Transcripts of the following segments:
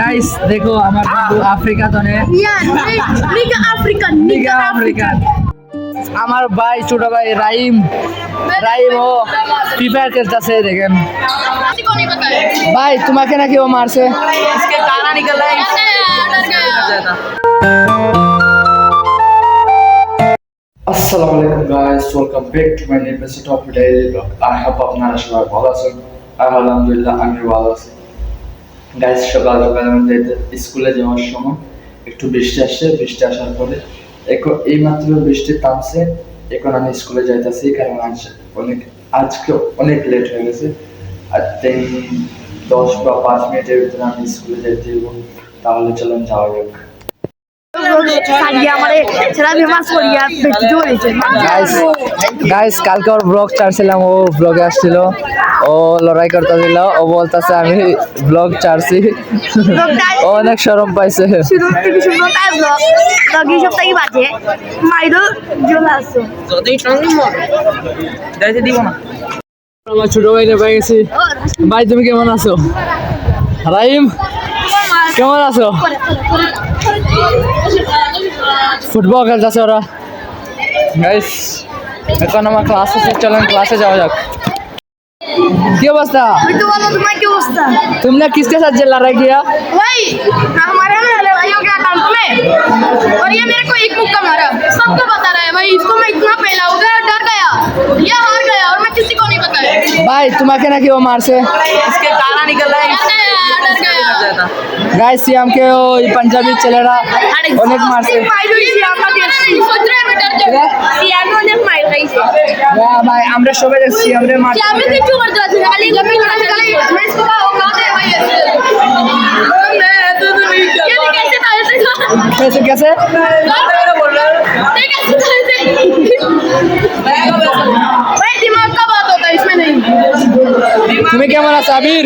Guys দেখো আমার বন্ধু আফ্রিকা জনে। আফ্রিকান আমার ভাই ছোট ভাই রাইম। রাইম ও ফ্রি খেলতেছে দেখেন। ভাই তোমাকে নাকি ও মারছে? আসসালামু আলাইকুম guys welcome back to my new top day blog I hope আপনারা সবাই ভালো আছেন। আলহামদুলিল্লাহ আমি ভালো আছি। গাইস সকাল সকাল আমাদের স্কুলে যাওয়ার সময় একটু বৃষ্টি আসছে বৃষ্টি আসার পরে এখন এই মাত্র বৃষ্টি থামছে, এখন আমি স্কুলে যাইতেছি, কারণ আজ অনেক আজকে অনেক লেট হয়ে গেছে। আর তিন দশ বা পাঁচ মিনিটের ভিতরে আমি স্কুলে যাইতে তাহলে চলুন যাওয়া যাক। গাইস কালকে ওর ব্লগ ছাড়ছিলাম, ও ব্লগে আসছিল, ও লড়াই করতেছিল ও বলতেছে, আমি ব্লগ ছাড়ছি। ও অনেক শরম পাইছে। ছোট ভাই ভাই, তুমি কেমন আছো? রাইম? কেমন আছো ফুটবল খেলতেছে ওরা গাইস এখন আমার ক্লাস আছে চলেন ক্লাসে যাওয়া যাক কি অবস্থা আমি তো বলো তোমার কি অবস্থা तुमने किसके साथ जल लड़ाई किया भाई हमारे में लड़ाइयों के अकाउंट में और ये मेरे को एक मुक्का मारा सबको बता रहा है भाई इसको मैं इतना पहला उधर डर गया ये हार गया और मैं किसी को नहीं पता है भाई তোমাকে নাকি ও মারছে इसके गाना निकल रहा है डर गया डर गया जाता গাইস সিয়ামকে ওই পাঞ্জাবি ছেলেরা অনেক মারছে सोच रहे हैं मैं डर गया सियाम ने अनेक मार गई से বাহ, ভাই আমরা সবাই দেখছি আমরা মারছি सियाम ने क्यों कर दिया खाली लपी लगा चला मैं इसको का औकात है भाई ऐसे ये भी कैसे था ऐसे था कैसे कैसे ये कैसे था ऐसे भाई दिमाग का बात होता है इसमें नहीं তুমি কেমন আছো আবির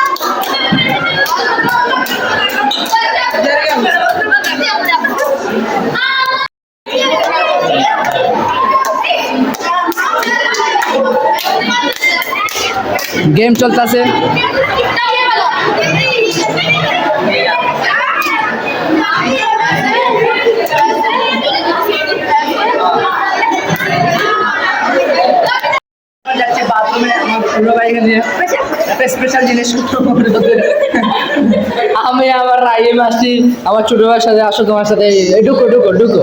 গেম চলতেছে। স্পেশাল আমি আমার রাইম আসছি, আমার ছোট ভাইয়ের সাথে আসো তোমার সাথে। ঢুকো ঢুকো ঢুকো।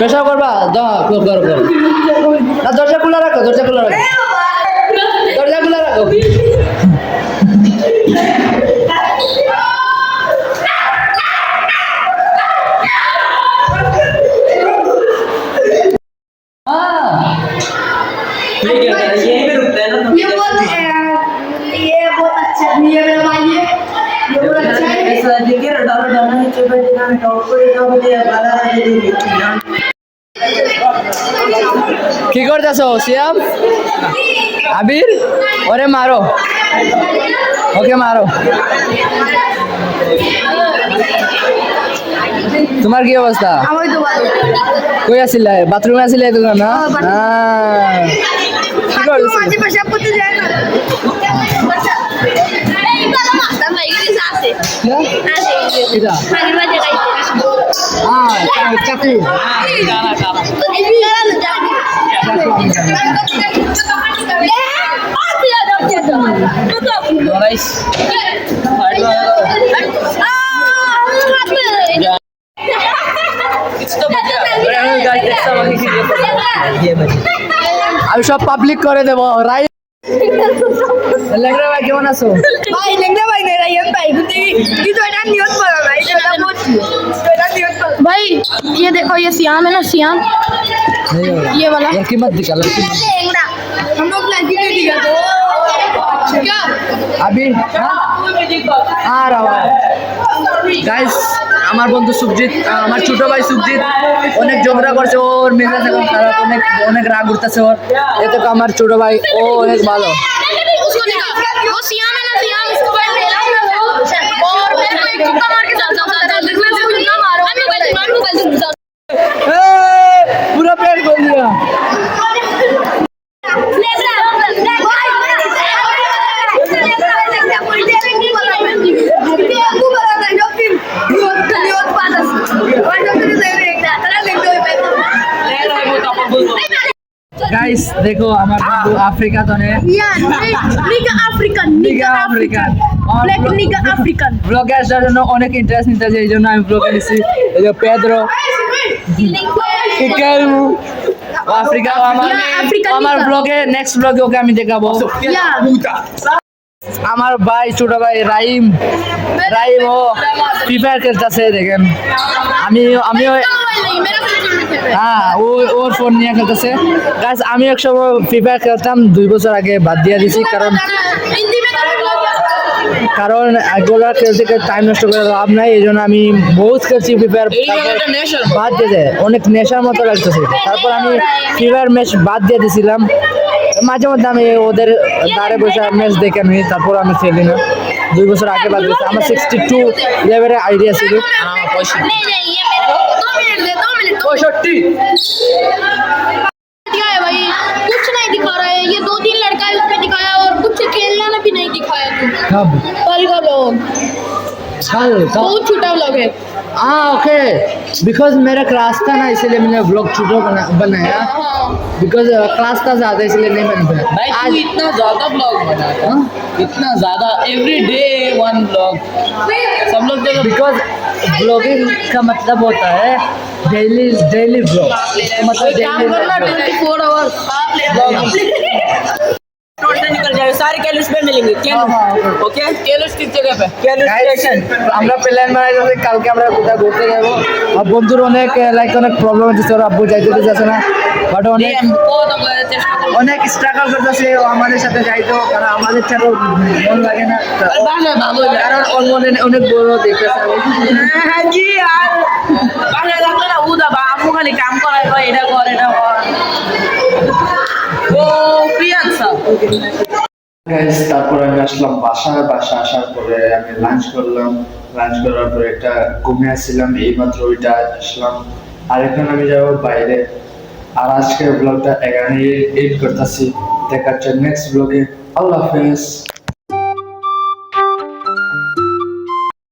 পেশা করবা? করো করো। না দরজা খোলা রাখো দরজা খোলা রাখো। দরজা খোলা রাখো। বাবা জানানি চেপে দিলাম টপ করে টপ দিয়ে বালা হাতে কি করতেছ সিয়াম আবির ওরে মারো ওকে মারো তোমার কি অবস্থা কই আসিলে বাথরুমে আসিলে তুমি না কি করছ আমি সব পাবলিক করে দেবো। রাইট। লেংরা ভাই কেমন আছো? ভাই লেংরা লেঙ্গা ভাই ने रही भाई कुत्ते की तो এটা নিয়ত বলা ভাই এটা বহুত এটা নিয়ত भाई ये देखो ये सियाम है ना सियाम ये वाला लड़की मत दिखा लड़की मत लेंगड़ा हम लोग लड़की नहीं दिया तो क्या अभी हाँ? आ रहा हूँ গাইস আমার বন্ধু সুখজিৎ আহ, আমার ছোট ভাই সুখজিৎ অনেক ঝগড়া করছে ওর মেজাজ এখন খারাপ অনেক অনেক রাগ উঠতেছে ওর এতে তো আমার ছোট ভাই ও অনেক ভালো उसको देखा वो सियाम গাইস দেখো আমার বন্ধু Africa তনে nigga African Black nigga African. ব্লগে আসার জন্য অনেক ইন্টারেস্ট নিতেছে এই জন্য আমি ব্লগে নিছি এই যে পেদ্রো আফ্রিকা আমার আমার ব্লগে নেক্সট ব্লগে ওকে আমি দেখাবো. আমার ভাই ছোট ভাই রাইম। রাইম ও ফ্রি ফায়ার খেলতেছে দেখেন। আমি আমিও হ্যাঁ ওর ওর ফোন নিয়ে খেলতেছে। গাছ আমি এক সময় ফ্রি ফায়ার খেলতাম দুই বছর আগে বাদ দিয়ে দিছি কারণ কারণ এগুলা খেলতে টাইম নষ্ট করে লাভ নাই এই জন্য আমি বহুত খেলছি ফ্রি ফায়ার বাদ দিয়ে দেয় অনেক নেশার মতো লাগতেছে। তারপর আমি ফ্রি ফায়ার ম্যাচ বাদ দিয়ে দিয়েছিলাম মাঝে মধ্যে আমি ওদের দাঁড়ে বসে ম্যাচ দেখে নিই তারপর আমি খেলি না। দুই বছর আগে বাদ দিয়েছি আমার সিক্সটি টু লেভেলের আইডিয়া ছিল चौसठी भाई? कुछ नहीं दिखा रहा है। ये दो तीन लड़का है दिखाया और कुछ खेलना भी नहीं दिखाया कब? कल का लोग कल का? बहुत छोटा व्लॉग है। हाँ ओके बिकॉज़ मेरा क्लास था ना इसलिए मैंने व्लॉग छोटो बनाया। हाँ, हाँ, हाँ। बिकॉज़ क्लास uh, था ज़्यादा इसलिए नहीं बन पाया भाई आज इतना ज़्यादा ब्लॉग बनाता इतना ज़्यादा एवरी डे वन ब्लॉग सब लोग बिकॉज़ ब्लॉगिंग का मतलब होता है डेली डेली ब्लॉग मतलब काम daily सारे कैलस पे मिलेंगे हाँ, हाँ, ओके कैलस किस जगह पे कैलस Guys, আমরা প্ল্যান বানাইতেছি কালকে আমরা কোথাও ঘুরতে যাবো আর বন্ধুর অনেক লাইক অনেক প্রবলেম হচ্ছে ওর আব্বু যাইতে দিতেছে না বাট অনেক बहुत हम लोग चेष्टा करो অনেক স্ট্রাগল করতেছে ও আমাদের সাথে যাইতো কারণ আমাদের ছাড়া ওর মন লাগে না बाहर बाबू কারণ ওর মনে অনেক বড় দেখতেছে হ্যাঁ জি আর বাসায় থাকলে না উদা বা আম্মু খালি কাম করাই কয় এটা কর এটা কর ও প্রিয়াংসা তারপরে আমি আসলাম বাসায়। বাসা আসার পরে আমি লাঞ্চ করলাম। লাঞ্চ করার পরে একটা ঘুমে আসছিলাম, এইমাত্র ওইটা আসলাম। আর এখন আমি যাব বাইরে। আর আজকের ব্লগটা এখানে এড করতেছি। দেখাচ্ছে নেক্সট ব্লগে আল্লাহ হাফেজ।